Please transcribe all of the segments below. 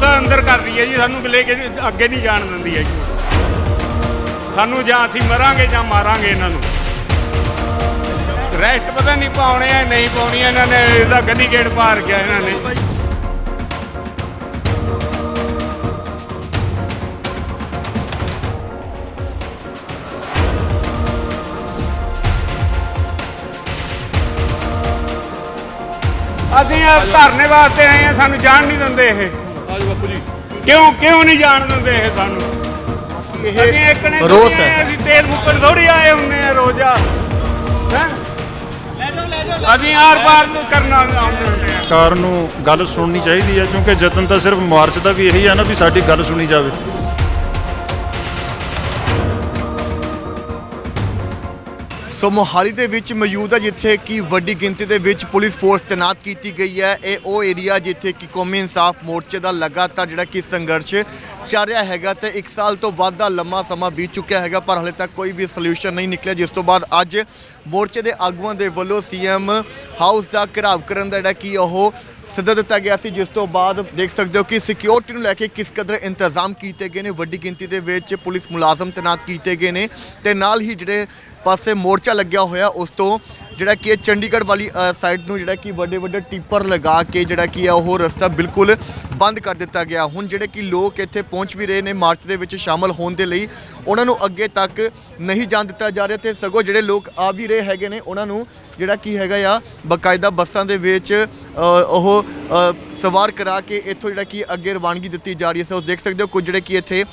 ਤਾਂ ਅੰਦਰ ਕਰ ਰਹੀ ਹੈ ਜੀ, ਸਾਨੂੰ ਲੈ ਕੇ ਅੱਗੇ ਨਹੀਂ ਜਾਣ ਦਿੰਦੀ ਹੈ ਜੀ। ਸਾਨੂੰ ਜਾਂ ਅਸੀਂ ਮਰਾਂਗੇ ਜਾਂ ਮਾਰਾਂਗੇ ਇਹਨਾਂ ਨੂੰ। ਰੈਸਟ ਪਤਾ ਨਹੀਂ ਪਾਉਣੇ ਆ, ਨਹੀਂ ਪਾਉਣੀ ਇਹਨਾਂ ਨੇ ਇਹਦਾ ਗਦੀ ਗੇਟ ਪਾਰ ਗਿਆ ਇਹਨਾਂ ਨੇ। ਅਸੀਂ ਆ ਧਰਨੇ ਵਾਸਤੇ ਆਏ ਆ, ਸਾਨੂੰ ਜਾਣ ਨਹੀਂ ਦਿੰਦੇ ਇਹ। ਬਾਪੂ ਜੀ। ਕਿਉਂ ਕਿਉਂ ਨਹੀਂ ਜਾਣ ਦਿੰਦੇ ਇਹ ਸਾਨੂੰ? ਅਸੀਂ ਇੱਕ ਨੇ ਰੋਸ ਰੋਸ ਹੈ। ਅਸੀਂ ਤੇਲ ਮੁੱਕਣ ਥੋੜੀ ਆਏ ਹੁੰਨੇ ਆ ਰੋਜ਼ਾ। ਹੈ? ਅਸੀਂ ਆਰ ਪਾਰ ਨੂੰ ਕਰਨਾ ਆਉਂਦੇ ਸਰਕਾਰ ਨੂੰ ਗੱਲ ਸੁਣਨੀ ਚਾਹੀਦੀ ਹੈ ਕਿਉਂਕਿ ਯਤਨ ਤਾਂ ਸਿਰਫ ਮਾਰਚ ਦਾ ਵੀ ਇਹੀ ਹੈ ਨਾ ਵੀ ਸਾਡੀ ਗੱਲ ਸੁਣੀ ਜਾਵੇ। ਸੋ ਮੋਹਾਲੀ ਦੇ ਵਿੱਚ ਮੌਜੂਦ ਹੈ ਜਿੱਥੇ ਕਿ ਵੱਡੀ ਗਿਣਤੀ ਦੇ ਵਿੱਚ ਪੁਲਿਸ ਫੋਰਸ ਤੈਨਾਤ ਕੀਤੀ ਗਈ ਹੈ। ਇਹ ਉਹ ਏਰੀਆ ਜਿੱਥੇ ਕਿ ਕੌਮੀ ਇਨਸਾਫ ਮੋਰਚੇ ਦਾ ਲਗਾਤਾਰ ਜਿਹੜਾ ਕਿ ਸੰਘਰਸ਼ ਚੱਲ ਰਿਹਾ ਹੈਗਾ ਤੇ 1 ਸਾਲ ਤੋਂ ਵੱਧ ਦਾ ਲੰਮਾ ਸਮਾਂ ਬੀਤ ਚੁੱਕਿਆ ਹੈਗਾ, ਪਰ ਹਲੇ ਤੱਕ ਕੋਈ ਵੀ ਸੋਲੂਸ਼ਨ ਨਹੀਂ ਨਿਕਲਿਆ। ਜਿਸ ਤੋਂ ਬਾਅਦ ਅੱਜ ਮੋਰਚੇ ਦੇ ਆਗੂਆਂ ਦੇ ਵੱਲੋਂ ਸੀਐਮ ਹਾਊਸ ਦਾ ਘਿਰਾਵ ਕਰਨ ਦਾ ਜਿਹੜਾ ਕਿ ਉਹ ਸੱਦਾ ਦਿੱਤਾ ਗਿਆ ਸੀ, ਜਿਸ ਤੋਂ ਬਾਅਦ ਦੇਖ ਸਕਦੇ ਹੋ ਕਿ ਸਿਕਿਉਰਿਟੀ ਨੂੰ ਲੈ ਕੇ ਕਿਸ ਕਦਰ ਇੰਤਜ਼ਾਮ ਕੀਤੇ ਗਏ ਨੇ। ਵੱਡੀ ਗਿਣਤੀ ਦੇ ਵਿੱਚ ਪੁਲਿਸ ਮੁਲਾਜ਼ਮ ਤੈਨਾਤ ਕੀਤੇ ਗਏ ਨੇ ਤੇ ਨਾਲ ਹੀ ਜਿਹੜੇ ਪਾਸੇ ਮੋਰਚਾ ਲੱਗਿਆ ਹੋਇਆ, ਉਸ ਤੋਂ ਜਿਹੜਾ ਕਿ ਇਹ ਚੰਡੀਗੜ੍ਹ ਵਾਲੀ ਸਾਈਡ ਨੂੰ ਜਿਹੜਾ ਕਿ ਵੱਡੇ ਵੱਡੇ ਟਿੱਪਰ ਲਗਾ ਕੇ ਜਿਹੜਾ ਕਿ ਆ ਉਹ ਰਸਤਾ ਬਿਲਕੁਲ ਬੰਦ ਕਰ ਦਿੱਤਾ ਗਿਆ। ਹੁਣ ਜਿਹੜੇ ਕਿ ਲੋਕ ਇੱਥੇ ਪਹੁੰਚ ਵੀ ਰਹੇ ਨੇ ਮਾਰਚ ਦੇ ਵਿੱਚ ਸ਼ਾਮਲ ਹੋਣ ਦੇ ਲਈ, ਉਹਨਾਂ ਨੂੰ ਅੱਗੇ ਤੱਕ ਨਹੀਂ ਜਾਣ ਦਿੱਤਾ ਜਾ ਰਿਹਾ ਤੇ ਸਗੋਂ ਜਿਹੜੇ ਲੋਕ ਆ ਵੀ ਰਹੇ ਹੈਗੇ ਨੇ, ਉਹਨਾਂ ਨੂੰ ਜਿਹੜਾ ਕੀ ਹੈਗਾ ਆ ਬਕਾਇਦਾ ਬੱਸਾਂ ਦੇ ਵਿੱਚ ਉਹ ਸਵਾਰ ਕਰਾ ਕੇ ਇੱਥੋਂ ਜਿਹੜਾ ਕਿ ਅੱਗੇ ਰਵਾਨਗੀ ਦਿੱਤੀ ਜਾ ਰਹੀ ਹੈ। ਸੋ ਦੇਖ ਸਕਦੇ ਹੋ ਕੁਝ ਜਿਹੜੇ ਕਿ ਇੱਥੇ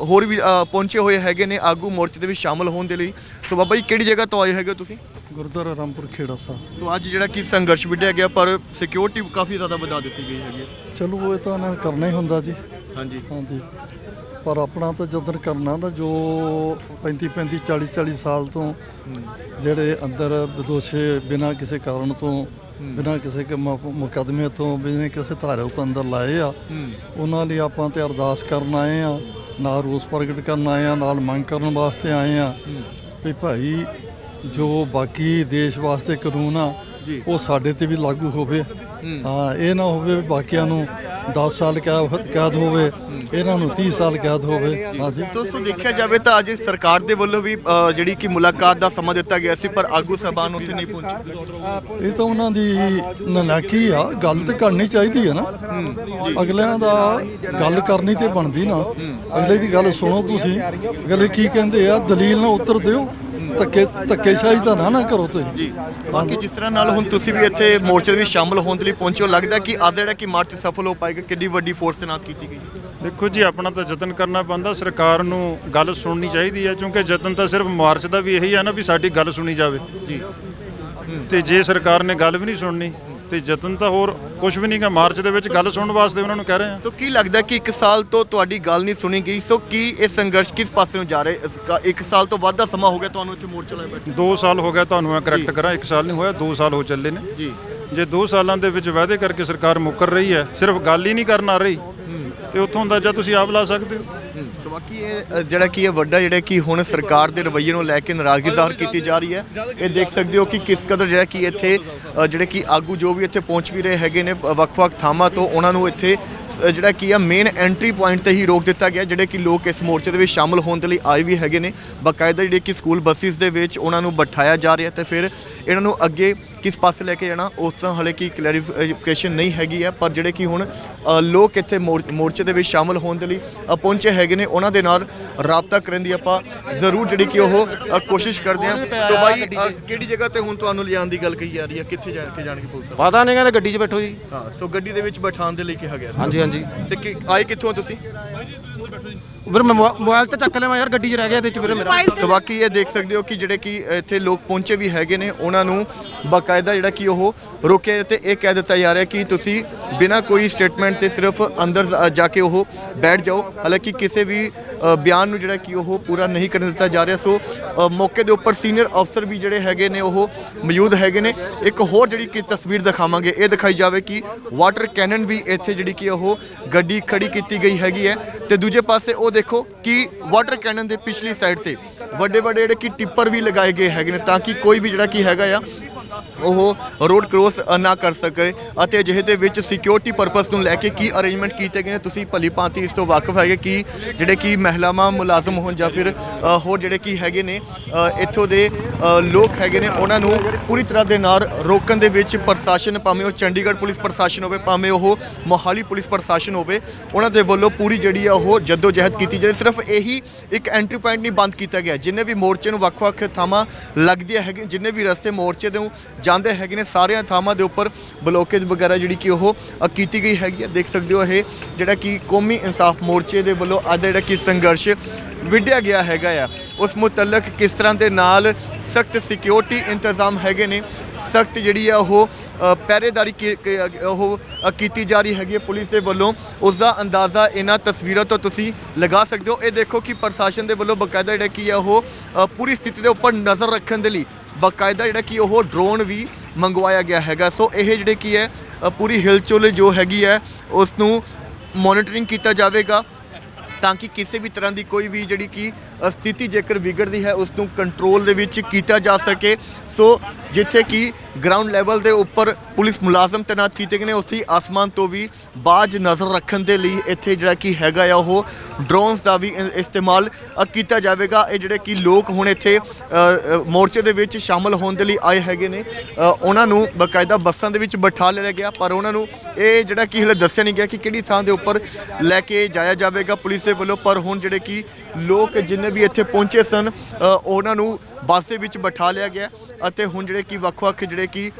ਹੋਰ ਵੀ ਪਹੁੰਚੇ ਹੋਏ ਹੈਗੇ ਨੇ, ਆਗੂ ਮੋਰਚੇ ਦੇ ਵਿੱਚ ਸ਼ਾਮਲ ਹੋਣ ਦੇ ਲਈ। ਸੋ ਬਾਬਾ ਜੀ, ਕਿਹੜੀ ਜਗ੍ਹਾ ਤੋਂ ਆਏ ਹੈਗੇ ਹੋ ਤੁਸੀਂ? ਗੁਰਦੁਆਰਾ ਰਾਮਪੁਰ ਖੇੜਾ ਸਾਹਿਬ। ਸੋ ਅੱਜ ਜਿਹੜਾ ਕਿ ਸੰਘਰਸ਼ ਵਿੱਢਿਆ ਗਿਆ ਪਰ ਸਿਕਿਉਰਿਟੀ ਕਾਫੀ ਜ਼ਿਆਦਾ ਵਧਾ ਦਿੱਤੀ ਗਈ ਹੈਗੀ ਹੈ। ਚਲੋ ਇਹ ਤਾਂ ਉਹਨਾਂ ਨੇ ਕਰਨਾ ਹੀ ਹੁੰਦਾ ਜੀ। ਹਾਂਜੀ। ਹਾਂਜੀ। ਪਰ ਆਪਣਾ ਤਾਂ ਜਦੋਂ ਕਰਨਾ ਤਾਂ ਜੋ 35 35 40 40 ਸਾਲ ਤੋਂ ਜਿਹੜੇ ਅੰਦਰ ਵਿਦੋਸ਼ੇ ਬਿਨਾਂ ਕਿਸੇ ਕਾਰਨ ਤੋਂ ਬਿਨਾਂ ਕਿਸੇ ਕੇ ਮ- ਮੁਕੱਦਮੇ ਤੋਂ ਬਿਨਾਂ ਕਿਸੇ ਧਾਰੇ ਤੋਂ ਅੰਦਰ ਲਾਏ ਆ ਉਹਨਾਂ ਲਈ ਆਪਾਂ ਤੇ ਅਰਦਾਸ ਕਰਨ ਆਏ ਆ ਨਾਲ ਰੋਸ ਪ੍ਰਗਟ ਕਰਨ ਆਏ ਆ ਨਾਲ ਮੰਗ ਕਰਨ ਵਾਸਤੇ ਆਏ ਆ ਵੀ ਭਾਈ ਜੋ ਬਾਕੀ ਦੇਸ਼ ਵਾਸਤੇ ਕਾਨੂੰਨ ਆ। ਉਹ ਸਾਡੇ ਤੇ ਵੀ ਲਾਗੂ ਹੋਵੇ। ਹਾਂ। ਇਹ ਨਾ ਹੋਵੇ ਬਾਕੀਆਂ ਨੂੰ 10 ਸਾਲ ਕੈਦ ਹੋਵੇ ਇਹਨਾਂ ਨੂੰ 30 ਸਾਲ ਕੈਦ ਹੋਵੇ। ਹਾਂਜੀ ਦੋਸਤੋ ਦੇਖਿਆ ਜਾਵੇ ਤਾਂ ਅੱਜ ਸਰਕਾਰ ਦੇ ਵੱਲੋਂ ਵੀ ਜਿਹੜੀ ਕਿ ਮੁਲਾਕਾਤ ਦਾ ਸਮਾਂ ਦਿੱਤਾ ਗਿਆ ਸੀ ਪਰ ਆਗੂ ਸਾਹਿਬਾਨ ਉੱਥੇ ਨਹੀਂ ਪਹੁੰਚੇ। ਇਹ ਤਾਂ ਉਹਨਾਂ ਦੀ ਨਲਾਇਕੀ ਆ ਗੱਲ ਤੇ ਕਰਨੀ ਚਾਹੀਦੀ ਹੈ ਨਾ। ਅਗਲਿਆਂ ਦਾ ਗੱਲ ਕਰਨੀ ਤੇ ਬਣਦੀ ਨਾ। ਅਗਲੇ ਦੀ ਗੱਲ ਸੁਣੋ ਤੁਸੀਂ। ਅਗਲੇ ਕੀ ਕਹਿੰਦੇ ਆ ਦਲੀਲ ਨਾਲ ਉੱਤਰ ਦਿਓ। ਧੱਕੇ ਧੱਕੇਸ਼ਾਹੀ ਤਾਂ ਨਾ ਨਾ ਕਰੋ ਤੁਸੀਂ। ਜੀ। ਬਾਕੀ ਜਿਸ ਤਰ੍ਹਾਂ ਨਾਲ ਹੁਣ ਤੁਸੀਂ ਵੀ ਇੱਥੇ ਮੋਰਚੇ ਦੇ ਵਿੱਚ ਸ਼ਾਮਲ ਹੋਣ ਦੇ ਲਈ ਪਹੁੰਚੇ ਹੋ ਲੱਗਦਾ ਕਿ ਅੱਜ ਜਿਹੜਾ ਕਿ ਮਾਰਚ ਸਫਲ ਹੋ ਪਾਏਗਾ ਕਿੰਨੀ ਵੱਡੀ ਫੋਰਸ ਤੈਨਾਤ ਕੀਤੀ ਗਈ ਹੈ? ਦੇਖੋ ਜੀ ਆਪਣਾ ਤਾਂ ਯਤਨ ਕਰਨਾ ਪੈਂਦਾ ਸਰਕਾਰ ਨੂੰ ਗੱਲ ਸੁਣਨੀ ਚਾਹੀਦੀ ਹੈ ਕਿਉਂਕਿ ਯਤਨ ਤਾਂ ਸਿਰਫ ਮਾਰਚ ਦਾ ਵੀ ਇਹੀ ਹੈ ਨਾ ਵੀ ਸਾਡੀ ਗੱਲ ਸੁਣੀ ਜਾਵੇ। ਜੀ। ਤੇ ਜੇ ਸਰਕਾਰ ਨੇ ਗੱਲ ਵੀ ਨਹੀਂ ਸੁਣਨੀ ਤੇ ਯਤਨ ਤਾਂ ਹੋਰ ਕੁਝ ਵੀ ਨਹੀਂਗਾ। ਮਾਰਚ ਦੇ ਵਿੱਚ ਗੱਲ ਸੁਣਨ ਵਾਸਤੇ ਉਹਨਾਂ ਨੂੰ ਕਹਿ ਰਹੇ ਆ ਸੋ ਕੀ ਲੱਗਦਾ ਕਿ ਇੱਕ ਸਾਲ ਤੋਂ ਤੁਹਾਡੀ ਗੱਲ ਨਹੀਂ ਸੁਣੀ ਗਈ? ਸੋ ਕੀ ਇਹ ਸੰਘਰਸ਼ ਕਿਸ ਪਾਸੇ ਨੂੰ ਜਾ ਰਿਹਾ? ਹੈ ਇੱਕ ਸਾਲ ਤੋਂ ਵੱਧ ਦਾ ਸਮਾਂ ਹੋ ਗਿਆ ਤੁਹਾਨੂੰ ਇੱਥੇ ਮੋਰਚਾ ਲਾਏ ਬੈਠੇ 2 ਸਾਲ ਹੋ ਗਿਆ ਤੁਹਾਨੂੰ ਮੈਂ ਕਰੈਕਟ ਕਰਾਂ। 1 ਸਾਲ ਨਹੀਂ ਹੋਇਆ 2 ਸਾਲ ਹੋ ਚੱਲੇ ਨੇ। ਜੀ। ਜੇ 2 ਸਾਲਾਂ ਦੇ ਵਿੱਚ ਵਾਅਦੇ ਕਰਕੇ ਸਰਕਾਰ ਮੁੱਕਰ ਰਹੀ ਹੈ ਸਿਰਫ ਗੱਲ ਹੀ ਨਹੀਂ ਕਰਨ ਆ ਰਹੀ ਤੇ ਉੱਥੋਂ ਅੰਦਾਜ਼ਾ ਤੁਸੀਂ ਆਪ ਲਾ ਸਕਦੇ ਹੋ? ਬਾਕੀ ਇਹ ਜਿਹੜਾ ਕਿ ਇਹ ਵੱਡਾ, ਜਿਹੜਾ ਕਿ ਹੁਣ ਸਰਕਾਰ ਦੇ ਰਵੱਈਏ ਨੂੰ ਲੈ ਕੇ ਨਾਰਾਜ਼ਗੀ ਜ਼ਾਹਰ ਕੀਤੀ ਜਾ ਰਹੀ ਹੈ, ਇਹ ਦੇਖ ਸਕਦੇ ਹੋ ਕਿ ਕਿਸ ਕਦਰ ਜਿਹੜਾ ਕਿ ਇੱਥੇ ਜਿਹੜੇ ਕਿ ਆਗੂ ਜੋ ਵੀ ਇੱਥੇ ਪਹੁੰਚ ਵੀ ਰਹੇ ਹੈਗੇ ਨੇ ਵੱਖ-ਵੱਖ ਥਾਵਾਂ ਤੋਂ, ਉਹਨਾਂ ਨੂੰ ਇੱਥੇ ਜਿਹੜਾ ਕੀ ਆ ਮੇਨ ਐਂਟਰੀ ਪੁਆਇੰਟ ਤੇ ਹੀ ਰੋਕ ਦਿੱਤਾ ਗਿਆ, ਜਿਹੜੇ ਕਿ ਲੋਕ ਇਸ ਮੋਰਚੇ ਦੇ ਵਿੱਚ ਸ਼ਾਮਲ ਹੋਣ ਦੇ ਲਈ ਆਏ ਵੀ ਹੈਗੇ ਨੇ। ਬਕਾਇਦਾ ਜਿਹੜੇ ਕਿ ਸਕੂਲ ਬੱਸਿਸ ਦੇ ਵਿੱਚ ਉਹਨਾਂ ਨੂੰ ਬਿਠਾਇਆ ਜਾ ਰਿਹਾ ਤੇ ਫਿਰ ਇਹਨਾਂ ਨੂੰ ਅੱਗੇ ਕਿਸ ਪਾਸੇ ਲੈ ਕੇ ਜਾਣਾ ਉਸ ਤੋਂ ਹਲੇ ਕੀ ਕਲੈਰੀਫਿਕੇਸ਼ਨ ਨਹੀਂ ਹੈਗੀ ਹੈ ਪਰ ਜਿਹੜੇ ਕਿ ਹੁਣ ਲੋਕ ਇੱਥੇ ਮੋਰ- ਮੋਰਚੇ ਦੇ ਵਿੱਚ ਸ਼ਾਮਲ ਹੋਣ ਦੇ ਲਈ ਪਹੁੰਚੇ ਹੈਗੇ ਨੇ ਉਹਨਾਂ ਦੇ ਨਾਲ ਰਾਬਤਾ ਕਰਨ ਦੀ ਆਪਾਂ ਜ਼ਰੂਰ ਜਿਹੜੀ ਕਿ ਉਹ ਕੋਸ਼ਿਸ਼ ਕਰਦੇ ਹਾਂ। ਸੋ ਬਾਈ ਕਿਹੜੀ ਜਗ੍ਹਾ ਤੇ ਹੁਣ ਤੁਹਾਨੂੰ ਲਿਜਾਣ ਦੀ ਗੱਲ ਕਹੀ ਜਾ ਰਹੀ ਹੈ? ਕਿੱਥੇ ਜਾ ਕੇ ਜਾਣਗੇ ਪੁਲਿਸ ਵਾਲੇ? ਪਤਾ ਨਹੀਂ ਕਹਿੰਦੇ ਗੱਡੀ 'ਚ ਬੈਠੋ ਜੀ। ਹਾਂ ਸੋ ਗੱਡੀ ਦੇ ਵਿੱਚ ਬਿਠਾਉਣ ਦੇ ਲਈ ਕਿਹਾ ਗਿਆ ਹਾਂਜੀ ਹਾਂਜੀ। ਤੇ ਕਿ- ਆਏ ਕਿੱਥੋਂ ਆ ਤੁਸੀਂ? ਵੀਰ ਮੈਂ ਮੋਬਾ- ਮੋਬਾਈਲ ਤੇ ਚੱਕ ਲਿਆ ਯਾਰ ਗੱਡੀ 'ਚ ਰਹਿ ਗਿਆ ਇਹਦੇ 'ਚ ਵੀਰੇ ਮੇਰਾ। ਸੋ ਬਾਕੀ ਇਹ ਦੇਖ ਸਕਦੇ ਹੋ ਕਿ ਜਿਹੜੇ ਕਿ ਇੱਥੇ ਲੋਕ ਪਹੁੰਚੇ ਵੀ ਹੈਗੇ ਨੇ ਉਹਨਾਂ ਨੂੰ ਬਾਕਾਇਦਾ ਜਿਹੜਾ ਕਿ ਉਹ ਰੋਕਿਆ ਤੇ ਇਹ ਕਹਿ ਦਿੱਤਾ ਜਾ ਰਿਹਾ ਕਿ ਤੁਸੀਂ ਬਿਨਾਂ ਕੋਈ ਸਟੇਟਮੈਂਟ ਤੇ ਸਿਰਫ ਅੰਦਰ ਜਾ- ਜਾ ਕੇ ਉਹ ਬੈਠ ਜਾਓ। ਹਾਲਾਂਕਿ ਕਿਸੇ ਵੀ ਬਿਆਨ ਨੂੰ ਜਿਹੜਾ ਕਿ ਉਹ ਪੂਰਾ ਨਹੀਂ ਕਰਨ ਦਿੱਤਾ ਜਾ ਰਿਹਾ। ਸੋ ਮੌਕੇ ਦੇ ਉੱਪਰ ਸੀਨੀਅਰ ਅਫਸਰ ਵੀ ਜਿਹੜੇ ਹੈਗੇ ਨੇ, ਉਹ ਮੌਜੂਦ ਹੈਗੇ ਨੇ। ਇੱਕ ਹੋਰ ਜਿਹੜੀ ਕਿ ਤਸਵੀਰ ਦਿਖਾਵਾਂਗੇ, ਇਹ ਦਿਖਾਈ ਜਾਵੇ ਕਿ ਵਾਟਰ ਕੈਨਨ ਵੀ ਇੱਥੇ ਜਿਹੜੀ ਕਿ ਉਹ ਗੱਡੀ ਖੜੀ ਕੀਤੀ ਗਈ ਹੈਗੀ ਹੈ। ਤੇ ਦੂਜੇ ਪਾਸੇ ਉਹ ਦੇਖੋ ਕਿ ਵਾਟਰ ਕੈਨਨ ਦੇ ਪਿਛਲੀ ਸਾਈਡ ਤੇ ਵੱਡੇ ਵੱਡੇ ਜਿਹੜੇ ਕਿ ਟਿੱਪਰ ਵੀ ਲਗਾਏ ਗਏ ਹੈਗੇ ਨੇ, ਤਾਂ ਕਿ ਕੋਈ ਵੀ ਜਿਹੜਾ ਕੀ ਹੈਗਾ ਆ ਉਹ ਰੋਡ ਕ੍ਰੋਸ ਨਾ ਕਰ ਸਕੇ ਅਤੇ ਅਜਿਹੇ ਦੇ ਵਿੱਚ ਸਿਕਿਉਰਿਟੀ ਪਰਪਸ ਨੂੰ ਲੈ ਕੇ ਕੀ ਅਰੇਂਜਮੈਂਟ ਕੀਤੇ ਗਏ ਨੇ? ਤੁਸੀਂ ਭਲੀ ਭਾਂਤੀ ਇਸ ਤੋਂ ਵਾਕਿਫ ਹੈਗੇ ਕਿ ਜਿਹੜੇ ਕਿ ਮਹਿਲਾਵਾਂ ਮੁਲਾਜ਼ਮ ਹੋਣ ਜਾਂ ਫਿਰ ਹੋਰ ਜਿਹੜੇ ਕਿ ਹੈਗੇ ਨੇ ਇੱਥੋਂ ਦੇ ਲੋਕ ਹੈਗੇ ਨੇ, ਉਹਨਾਂ ਨੂੰ ਪੂਰੀ ਤਰ੍ਹਾਂ ਦੇ ਨਾਲ ਰੋਕਣ ਦੇ ਵਿੱਚ ਪ੍ਰਸ਼ਾਸਨ ਭਾਵੇਂ ਉਹ ਚੰਡੀਗੜ੍ਹ ਪੁਲਿਸ ਪ੍ਰਸ਼ਾਸਨ ਹੋਵੇ, ਭਾਵੇਂ ਉਹ ਮੋਹਾਲੀ ਪੁਲਿਸ ਪ੍ਰਸ਼ਾਸਨ ਹੋਵੇ, ਉਹਨਾਂ ਦੇ ਵੱਲੋਂ ਪੂਰੀ ਜਿਹੜੀ ਆ ਉਹ ਜੱਦੋ ਜਹਿਦ ਕੀਤੀ ਜਾਏ। ਸਿਰਫ ਇਹੀ ਇੱਕ ਐਂਟਰੀ ਪੁਆਇੰਟ ਨਹੀਂ ਬੰਦ ਕੀਤਾ ਗਿਆ। ਜਿੰਨੇ ਵੀ ਮੋਰਚੇ ਨੂੰ ਵੱਖ-ਵੱਖ ਥਾਵਾਂ ਲੱਗਦੀਆਂ ਹੈਗੇ ਜਿੰਨੇ ਵੀ ਰਸਤੇ ਮੋਰਚੇ ਦੇ ਜਾ ਜਾਂਦੇ ਹੈਗੇ ਨੇ ਸਾਰੀਆਂ ਥਾਵਾਂ ਦੇ ਉੱਪਰ ਬਲੋਕੇਜ ਵਗੈਰਾ ਜਿਹੜੀ ਕਿ ਉਹ ਕੀਤੀ ਗਈ ਹੈਗੀ ਹੈ। ਦੇਖ ਸਕਦੇ ਹੋ ਇਹ ਜਿਹੜਾ ਕਿ ਕੌਮੀ ਇਨਸਾਫ ਮੋਰਚੇ ਦੇ ਵੱਲੋਂ ਅੱਜ ਜਿਹੜਾ ਕਿ ਸੰਘਰਸ਼ ਵਿੱਢਿਆ ਗਿਆ ਹੈਗਾ ਆ। ਉਸ ਮੁਤਲਕ ਕਿਸ ਤਰ੍ਹਾਂ ਦੇ ਨਾਲ ਸਖਤ ਸਿਕਿਉਰਿਟੀ ਇੰਤਜ਼ਾਮ ਹੈਗੇ ਨੇ, ਸਖਤ ਜਿਹੜੀ ਆ ਉਹ ਪਹਿਰੇਦਾਰੀ ਕੀ- ਉਹ ਕੀਤੀ ਜਾ ਰਹੀ ਹੈਗੀ ਹੈ ਪੁਲਿਸ ਦੇ ਵੱਲੋਂ। ਉਸ ਦਾ ਅੰਦਾਜ਼ਾ ਇਹਨਾਂ ਤਸਵੀਰਾਂ ਤੋਂ ਤੁਸੀਂ ਲਗਾ ਸਕਦੇ ਹੋ। ਇਹ ਦੇਖੋ ਕਿ ਪ੍ਰਸ਼ਾਸਨ ਦੇ ਵੱਲੋਂ ਬਕਾਇਦਾ ਜਿਹੜਾ ਕੀ ਆ ਉਹ ਪੂਰੀ ਸਥਿਤੀ ਦੇ ਉੱਪਰ ਨਜ਼ਰ ਰੱਖਣ ਦੇ ਲਈ ਬਕਾਇਦਾ ਜਿਹੜਾ ਕਿ ਉਹ ਡਰੋਨ ਵੀ ਮੰਗਵਾਇਆ ਗਿਆ ਹੈਗਾ। ਸੋ ਇਹ ਜਿਹੜੇ ਕੀ ਹੈ ਪੂਰੀ ਹਿਲਚੁਲ ਜੋ ਹੈਗੀ ਹੈ ਉਸ ਨੂੰ ਮੋਨੀਟਰਿੰਗ ਕੀਤਾ ਜਾਵੇਗਾ ਤਾਂ ਕਿ ਕਿਸੇ ਵੀ ਤਰ੍ਹਾਂ ਦੀ ਕੋਈ ਵੀ ਜਿਹੜੀ ਕਿ ਸਥਿਤੀ ਜੇਕਰ ਵਿਗੜਦੀ ਹੈ ਉਸ ਨੂੰ ਕੰਟਰੋਲ ਦੇ ਵਿੱਚ ਕੀਤਾ ਜਾ ਸਕੇ। ਸੋ ਜਿੱਥੇ ਕਿ ਗਰਾਊਂਡ ਲੈਵਲ ਦੇ ਉੱਪਰ ਪੁਲਿਸ ਮੁਲਾਜ਼ਮ ਤੈਨਾਤ ਕੀਤੇ ਗਏ ਨੇ। ਉੱਥੇ ਹੀ ਆਸਮਾਨ ਤੋਂ ਵੀ ਬਾਜ ਨਜ਼ਰ ਰੱਖਣ ਦੇ ਲਈ ਇੱਥੇ ਜਿਹੜਾ ਕਿ ਹੈਗਾ ਆ ਉਹ ਡਰੋਨਸ ਦਾ ਵੀ ਇ- ਇਸਤੇਮਾਲ ਅ, ਕੀਤਾ ਜਾਵੇਗਾ। ਇਹ ਜਿਹੜੇ ਕਿ ਲੋਕ ਹੁਣ ਇੱਥੇ ਅ, ਅ, ਮੋਰਚੇ ਦੇ ਵਿੱਚ ਸ਼ਾਮਲ ਹੋਣ ਦੇ ਲਈ ਆਏ ਹੈਗੇ ਨੇ। ਅ, ਉਹਨਾਂ ਨੂੰ ਬਕਾਇਦਾ ਬੱਸਾਂ ਦੇ ਵਿੱਚ ਬਿਠਾ ਲਿਆ ਗਿਆ ਪਰ ਉਹਨਾਂ ਨੂੰ ਇਹ ਜਿਹੜਾ ਕਿ ਹਲੇ ਦੱਸਿਆ ਨਹੀਂ ਗਿਆ ਕਿ ਕਿਹੜੀ ਥਾਂ ਦੇ ਉੱਪਰ ਲੈ ਕੇ ਜਾਇਆ ਜਾਵੇਗਾ ਪੁਲਿਸ ਦੇ ਵੱਲੋਂ। ਪਰ ਹੁਣ ਜਿਹੜੇ ਕਿ ਲੋਕ ਜਿੰਨੇ ਵੀ ਇੱਥੇ ਪਹੁੰਚੇ ਸਨ ਅ, ਉਹਨਾਂ ਨੂੰ ਬੱਸ ਦੇ ਵਿੱਚ ਬਿਠਾ ਲਿਆ ਗਿਆ। ਅਤੇ ਹੁਣ ਜਿਹੜੇ ਕਿ ਵੱਖ-ਵੱਖ ਜਿਹੜੇ ਕਿ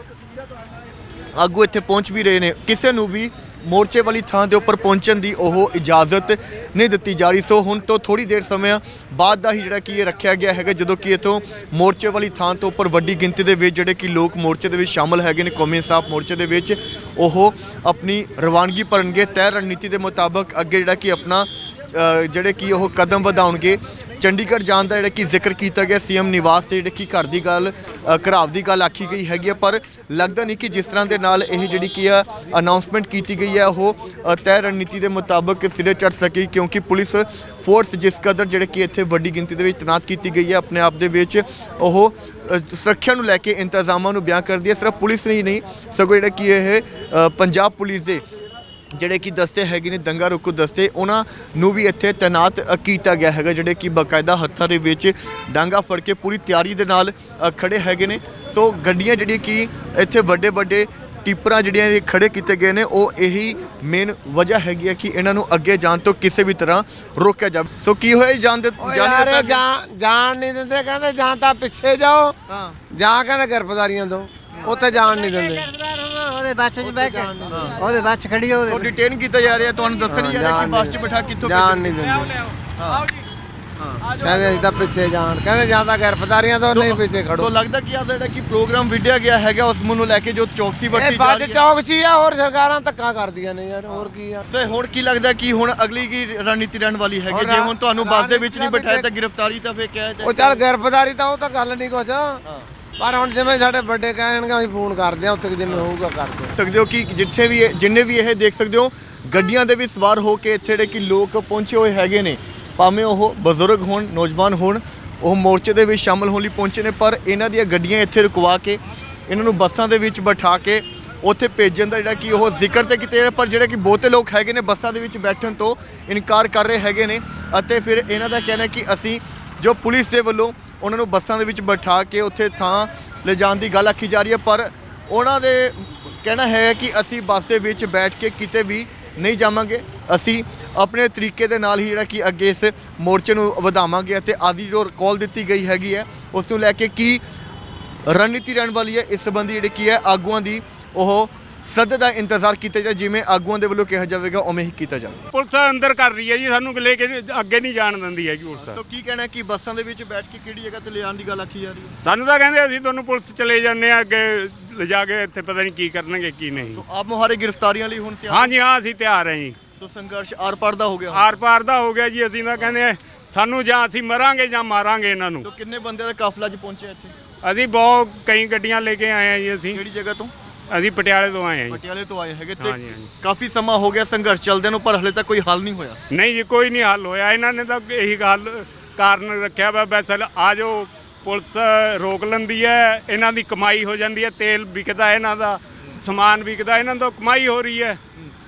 ਆਗੂ ਇੱਥੇ ਪਹੁੰਚ ਵੀ ਰਹੇ ਨੇ। ਕਿਸੇ ਨੂੰ ਵੀ ਮੋਰਚੇ ਵਾਲੀ ਥਾਂ ਦੇ ਉੱਪਰ ਪਹੁੰਚਣ ਦੀ ਉਹ ਇਜਾਜ਼ਤ ਨਹੀਂ ਦਿੱਤੀ ਜਾ ਰਹੀ। ਸੋ ਹੁਣ ਤੋਂ ਥੋੜੀ ਦੇਰ ਸਮੇਂ ਬਾਅਦ ਦਾ ਹੀ ਜਿਹੜਾ ਕਿ ਇਹ ਰੱਖਿਆ ਗਿਆ ਹੈਗਾ, ਜਦੋਂ ਕਿ ਇਥੋਂ ਮੋਰਚੇ ਵਾਲੀ ਥਾਂ ਤੋਂ ਉੱਪਰ ਵੱਡੀ ਗਿਣਤੀ ਦੇ ਵਿੱਚ ਜਿਹੜੇ ਕਿ ਲੋਕ ਮੋਰਚੇ ਦੇ ਵਿੱਚ ਸ਼ਾਮਲ ਹੈਗੇ ਨੇ, ਕੌਮੀ ਇਨਸਾਫ ਮੋਰਚੇ ਦੇ ਵਿੱਚ, ਉਹ ਆਪਣੀ ਰਵਾਨਗੀ ਭਰਨਗੇ। ਤੈਅ ਰਣਨੀਤੀ ਦੇ ਮੁਤਾਬਕ ਅੱਗੇ ਜਿਹੜਾ ਕਿ ਆਪਣਾ ਜਿਹੜੇ ਕਿ ਉਹ ਕਦਮ ਵਧਾਉਣਗੇ। ਚੰਡੀਗੜ੍ਹ ਜਾਣ ਦਾ ਜਿਹੜਾ ਕਿ ਜ਼ਿਕਰ ਕੀਤਾ ਗਿਆ, ਸੀਐਮ ਨਿਵਾਸ ਤੇ ਜਿਹੜੇ ਕਿ ਘਰ ਦੀ ਗੱਲ ਘਰਾਵ ਦੀ ਗੱਲ ਆਖੀ ਗਈ ਹੈਗੀ ਹੈ ਪਰ ਲੱਗਦਾ ਨਹੀਂ ਕਿ ਜਿਸ ਤਰ੍ਹਾਂ ਦੇ ਨਾਲ ਇਹ ਜਿਹੜੀ ਕੀ ਆ ਅਨਾਉਂਸਮੈਂਟ ਕੀਤੀ ਗਈ ਹੈ ਉਹ ਤੈਅ ਰਣਨੀਤੀ ਦੇ ਮੁਤਾਬਕ ਸਿਰੇ ਚੜ ਸਕੇ, ਕਿਉਂਕਿ ਪੁਲਿਸ ਫੋਰਸ ਜਿਸ ਕਦਰ ਜਿਹੜੇ ਕਿ ਇੱਥੇ ਵੱਡੀ ਗਿਣਤੀ ਦੇ ਵਿੱਚ ਤੈਨਾਤ ਕੀਤੀ ਗਈ ਹੈ ਆਪਣੇ ਆਪ ਦੇ ਵਿੱਚ ਉਹ ਸੁਰੱਖਿਆ ਨੂੰ ਲੈ ਕੇ ਇੰਤਜ਼ਾਮਾਂ ਨੂੰ ਬਿਆਨ ਕਰਦੀ ਹੈ ਸਿਰਫ ਪੁਲਿਸ ਨਹੀਂ ਨਹੀਂ, ਸਗੋਂ ਜਿਹੜਾ ਕਿ ਇਹ ਪੰਜਾਬ ਪੁਲਿਸ ਦੇ ਜਿਹੜੇ ਕਿ ਦਸਤੇ ਹੈਗੇ ਨੇ ਦੰਗਾ ਰੋਕੂ ਦਸਤੇ ਉਹਨਾਂ ਨੂੰ ਵੀ ਇੱਥੇ ਤਾਇਨਾਤ ਕੀਤਾ ਗਿਆ ਹੈਗਾ ਜਿਹੜੇ ਕਿ ਬਕਾਇਦਾ ਹੱਥਾਂ ਦੇ ਵਿੱਚ ਡਾਂਗਾ ਫੜ ਕੇ ਪੂਰੀ ਤਿਆਰੀ ਦੇ ਨਾਲ ਖੜੇ ਹੈਗੇ ਨੇ। ਸੋ ਗੱਡੀਆਂ ਜਿਹੜੀਆਂ ਕਿ ਇੱਥੇ ਵੱਡੇ ਵੱਡੇ ਟਿੱਪਰਾਂ ਜਿਹੜੀਆਂ ਇਹ ਖੜੇ ਕੀਤੇ ਗਏ ਨੇ ਉਹ ਇਹੀ ਮੇਨ ਵਜ੍ਹਾ ਹੈਗੀ ਹੈ ਕਿ ਇਹਨਾਂ ਨੂੰ ਅੱਗੇ ਜਾਣ ਤੋਂ ਕਿਸੇ ਵੀ ਤਰ੍ਹਾਂ ਰੋਕਿਆ ਜਾਵੇ। ਸੋ ਕੀ ਹੋਇਆ ਜਾਣ ਦੇ ਜਾਣ ਦਿੱਤਾ ਨਹੀਂ ਦਿੰਦੇ ਕਹਿੰਦੇ ਜਾਂ ਤਾਂ ਪਿੱਛੇ ਜਾਓ ਹਾਂ। ਜਾਂ ਕਹਿੰਦੇ ਗ੍ਰਿਫਤਾਰੀਆਂ ਦੋ ਉੱਥੇ ਜਾਣ ਨਹੀਂ ਦਿੰਦੇ। ਉਹਦੇ ਬੱਸ 'ਚ ਬਹਿ ਕੇ। ਉਹਦੇ ਬੱਸ 'ਚ ਖੜੀ ਉਹ ਉਹਦੇ ਡਿਟੇਨ ਕੀਤਾ ਜਾ ਰਿਹਾ ਤੁਹਾਨੂੰ ਦੱਸਿਆ ਨਹੀਂ ਜਾ ਰਿਹਾ ਕਿ ਬੱਸ 'ਚ ਬਿਠਾ ਕਿੱਥੋਂ ਜਾਣ ਨਹੀਂ ਦਿੰਦੇ। ਕਹਿੰਦੇ ਅਸੀਂ ਤਾਂ ਪਿੱਛੇ ਜਾਣ। ਕਹਿੰਦੇ ਜਾਂ ਤਾਂ ਗ੍ਰਿਫਤਾਰੀਆਂ ਦੋ ਨਹੀਂ ਪਿੱਛੇ ਤੋ ਖੜੋ ਲੱਗਦਾ ਕਿ ਆ ਜਿਹੜਾ ਕਿ ਪ੍ਰੋਗਰਾਮ ਵਿੱਢਿਆ ਗਿਆ ਹੈਗਾ ਉਸ ਨੂੰ ਲੈ ਕੇ ਜੋ ਚੌਕਸੀ ਵਰਤੀ ਜਾ ਬੱਸ ਰਹੀ ਹੈ? ਚੌਕਸੀ ਆ ਹੋਰ ਸਰਕਾਰਾਂ ਧੱਕਾ ਕਰਦੀਆਂ ਨੇ ਯਾਰ ਹੋਰ ਕੀ ਆ। ਤੇ ਹੁਣ ਕੀ ਲੱਗਦਾ ਕਿ ਹੁਣ ਅਗਲੀ ਕੀ ਰਣਨੀਤੀ ਰਹਿਣ ਵਾਲੀ ਹੈਗੀ? ਜੇ ਹੁਣ ਤੁਹਾਨੂੰ ਬੱਸ ਦੇ ਵਿੱਚ ਨਹੀਂ ਬਿਠਾਇਆ ਤਾਂ ਗ੍ਰਿਫਤਾਰੀ ਤਾਂ ਫੇਰ ਕਿਹਾ ਉਹ ਚੱਲ ਗ੍ਰਿਫਤਾਰੀ ਤਾਂ ਉਹ ਤਾਂ ਗੱਲ ਨਹੀਂ ਕੁਛ। ਪਰ ਹੁਣ ਜਿਵੇਂ ਸਾਡੇ ਵੱਡੇ ਕਹਿਣਗੇ, ਅਸੀਂ ਫੋਨ ਕਰਦੇ ਆ ਉੱਥੇ ਜਿਵੇਂ ਹੋਊਗਾ ਕਰਦੇ ਸਕਦੇ ਹੋ ਕਿ ਜਿੱਥੇ ਵੀ ਇਹ- ਜਿੰਨੇ ਵੀ ਇਹ ਦੇਖ ਸਕਦੇ ਹੋ, ਗੱਡੀਆਂ ਦੇ ਵਿੱਚ ਸਵਾਰ ਹੋ ਕੇ ਇੱਥੇ ਜਿਹੜੇ ਕਿ ਲੋਕ ਪਹੁੰਚੇ ਹੋਏ ਹੈਗੇ ਨੇ। ਭਾਵੇਂ ਉਹ ਬਜ਼ੁਰਗ ਹੋਣ, ਨੌਜਵਾਨ ਹੋਣ, ਉਹ ਮੋਰਚੇ ਦੇ ਵਿੱਚ ਸ਼ਾਮਲ ਹੋਣ ਲਈ ਪਹੁੰਚੇ ਨੇ, ਪਰ ਇਹਨਾਂ ਦੀਆਂ ਗੱਡੀਆਂ ਇੱਥੇ ਰੁਕਵਾ ਕੇ, ਇਹਨਾਂ ਨੂੰ ਬੱਸਾਂ ਦੇ ਵਿੱਚ ਬਿਠਾ ਕੇ ਉੱਥੇ ਭੇਜਣ ਦਾ ਜਿਹੜਾ ਕਿ ਉਹ ਜ਼ਿਕਰ ਤੇ ਕੀਤੇ ਪਰ ਜਿਹੜੇ ਕਿ ਬਹੁਤੇ ਲੋਕ ਹੈਗੇ ਨੇ ਬੱਸਾਂ ਦੇ ਵਿੱਚ ਬੈਠਣ ਤੋਂ ਇਨਕਾਰ ਕਰ ਰਹੇ ਹੈਗੇ ਨੇ। ਅਤੇ ਫਿਰ ਇਹਨਾਂ ਦਾ ਕਹਿਣਾ ਕਿ ਅਸੀਂ ਜੋ ਪੁਲਿਸ ਦੇ ਵੱਲੋਂ ਉਹਨਾਂ ਨੂੰ ਬੱਸਾਂ ਦੇ ਵਿੱਚ ਬਿਠਾ ਕੇ ਉੱਥੇ ਥਾਂ ਲਿਜਾਣ ਦੀ ਗੱਲ ਆਖੀ ਜਾ ਰਹੀ ਹੈ, ਪਰ ਉਹਨਾਂ ਦੇ ਕਹਿਣਾ ਹੈ ਕਿ ਅਸੀਂ ਬੱਸ ਦੇ ਵਿੱਚ ਬੈਠ ਕੇ ਕਿਤੇ ਵੀ ਨਹੀਂ ਜਾਵਾਂਗੇ। ਅਸੀਂ ਆਪਣੇ ਤਰੀਕੇ ਦੇ ਨਾਲ ਹੀ ਜਿਹੜਾ ਕਿ ਅੱਗੇ ਇਸ ਮੋਰਚੇ ਨੂੰ ਵਧਾਵਾਂਗੇ ਅਤੇ ਆਦੀ ਜੋ ਕਾਲ ਦਿੱਤੀ ਗਈ ਹੈਗੀ ਹੈ, ਉਸ ਨੂੰ ਲੈ ਕੇ ਕੀ ਰਣਨੀਤੀ ਰਹਿਣ ਵਾਲੀ ਹੈ, ਇਸ ਸੰਬੰਧੀ ਜਿਹੜੀ ਕੀ ਹੈ, ਆਗੂਆਂ ਦੀ ਉਹ ਸੱਦ ਦਾ ਇੰਤਜ਼ਾਰ ਕੀਤਾ ਜਾਏ ਜਿਵੇਂ ਆਗੂਆਂ ਦੇ ਵੱਲੋਂ ਕਿਹਾ ਜਾਵੇਗਾ ਉਵੇਂ ਹੀ ਕੀਤਾ ਜਾਵੇ। ਪੁਲਿਸ ਅੰਦਰ ਕਰ ਰਹੀ ਹੈ ਜੀ ਸਾਨੂੰ ਲੈ ਕੇ ਅੱਗੇ ਨਹੀਂ ਜਾਣ ਦਿੰਦੀ ਹੈਗੀ ਪੁਲਿਸ। ਸੋ ਕੀ ਕਹਿਣਾ ਕਿ ਬੱਸਾਂ ਦੇ ਵਿੱਚ ਬੈਠ ਕੇ ਕਿਹੜੀ ਜਗ੍ਹਾ ਤੇ ਲਿਆਉਣ ਦੀ ਗੱਲ ਆਖੀ ਜਾ ਰਹੀ ਹੈ? ਸਾਨੂੰ ਤਾਂ ਕਹਿੰਦੇ ਅਸੀਂ ਤੁਹਾਨੂੰ ਪੁਲਿਸ ਚਲੇ ਜਾਂਦੇ ਆ ਅੱਗੇ ਲਿਜਾ ਕੇ ਇੱਥੇ ਪਤਾ ਨਹੀਂ ਕੀ ਕਰਨਗੇ ਕੀ ਨਹੀਂ। ਸੋ ਆਪ ਮੁਹਾਰੇ ਗ੍ਰਿਫਤਾਰੀਆਂ ਲਈ ਹੁਣ ਤਿਆਰ? ਹਾਂਜੀ ਹਾਂ ਅਸੀਂ ਤਿਆਰ ਹਾਂ ਜੀ। ਸੋ ਸੰਘਰਸ਼ ਆਰ ਪਾਰ ਦਾ ਹੋ ਗਿਆ ਆਰ ਪਾਰ ਦਾ ਹੋ ਗਿਆ ਜੀ ਅਸੀਂ ਤਾਂ ਕਹਿੰਦੇ ਆ, ਸਾਨੂੰ ਜਾਂ ਅਸੀਂ ਮਰਾਂਗੇ ਜਾਂ ਮਾਰਾਂਗੇ ਇਹਨਾਂ ਨੂੰ। ਸੋ ਕਿੰਨੇ ਬੰਦੇ ਦਾ ਕਾਫਲਾ ਅੱਜ ਪਹੁੰਚਿਆ ਇੱਥੇ? ਅਸੀਂ ਬਹੁਤ ਕਈ ਗੱਡੀਆਂ ਲੈ ਕੇ ਆਏ ਆ ਜੀ ਅਸੀਂ। ਕਿਹੜੀ ਜਗ੍ਹਾ ਤੋਂ? ਅਸੀਂ ਪਟਿਆਲੇ ਤੋਂ ਆਏ ਆ ਜੀ। ਪਟਿਆਲੇ ਤੋਂ ਆਏ ਹੈਗੇ ਤੇ ਹਾਂਜੀ, ਹਾਂਜੀ। ਕਾਫੀ ਸਮਾਂ ਹੋ ਗਿਆ ਸੰਘਰਸ਼ ਚੱਲਦਿਆਂ ਨੂੰ ਪਰ ਹਲੇ ਤੱਕ ਕੋਈ ਹੱਲ ਨਹੀਂ ਹੋਇਆ। ਨਹੀਂ ਜੀ ਕੋਈ ਨਹੀਂ ਹੱਲ ਹੋਇਆ। ਇਹਨਾਂ ਨੇ ਤਾਂ ਇਹੀ ਗੱਲ ਕਾਰਨ ਰੱਖਿਆ ਵਾ ਵੈਸੇ ਆ ਜਾਓ ਪੁਲਿਸ ਰੋਕ ਲੈਂਦੀ ਹੈ ਇਹਨਾਂ ਦੀ ਕਮਾਈ ਹੋ ਜਾਂਦੀ ਹੈ ਤੇਲ ਵਿਕਦਾ ਇਹਨਾਂ ਦਾ ਸਮਾਨ ਵਿਕਦਾ ਇਹਨਾਂ ਤੋਂ ਕਮਾਈ ਹੋ ਰਹੀ ਹੈ।